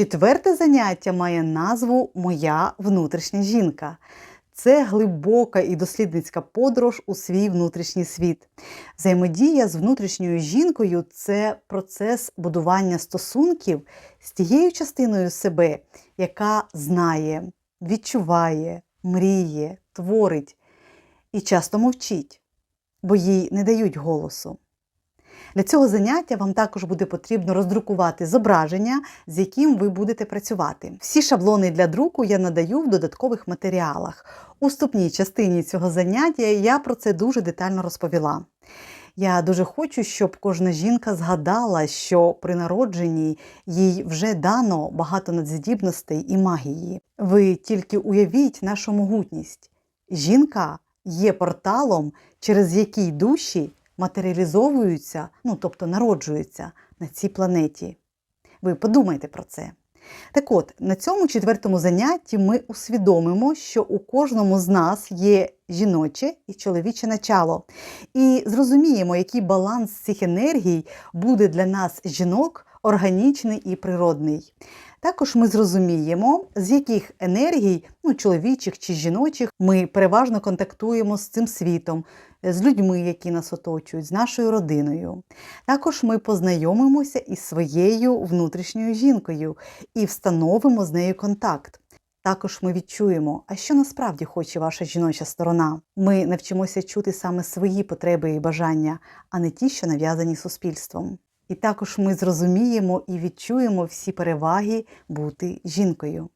Четверте заняття має назву Моя внутрішня жінка. Це глибока і дослідницька подорож у свій внутрішній світ. Взаємодія з внутрішньою жінкою це процес будування стосунків з тією частиною себе, яка знає, відчуває, мріє, творить і часто мовчить, бо їй не дають голосу. Для цього заняття вам також буде потрібно роздрукувати зображення, з яким ви будете працювати. Всі шаблони для друку я надаю в додаткових матеріалах. У вступній частині цього заняття я про це дуже детально розповіла. Я дуже хочу, щоб кожна жінка згадала, що при народженні їй вже дано багато надздібностей і магії. Ви тільки уявіть нашу могутність. Жінка є порталом, через який душі матеріалізовуються, ну тобто народжуються на цій планеті. Ви подумайте про це. Так от, на цьому четвертому занятті ми усвідомимо, що у кожному з нас є жіноче і чоловіче начало. І зрозуміємо, який баланс цих енергій буде для нас жінок органічний і природний. Також ми зрозуміємо, з яких енергій, ну, чоловічих чи жіночих, ми переважно контактуємо з цим світом, з людьми, які нас оточують, з нашою родиною. Також ми познайомимося із своєю внутрішньою жінкою і встановимо з нею контакт. Також ми відчуємо, а що насправді хоче ваша жіноча сторона. Ми навчимося чути саме свої потреби і бажання, а не ті, що нав'язані суспільством. І також ми зрозуміємо і відчуємо всі переваги бути жінкою.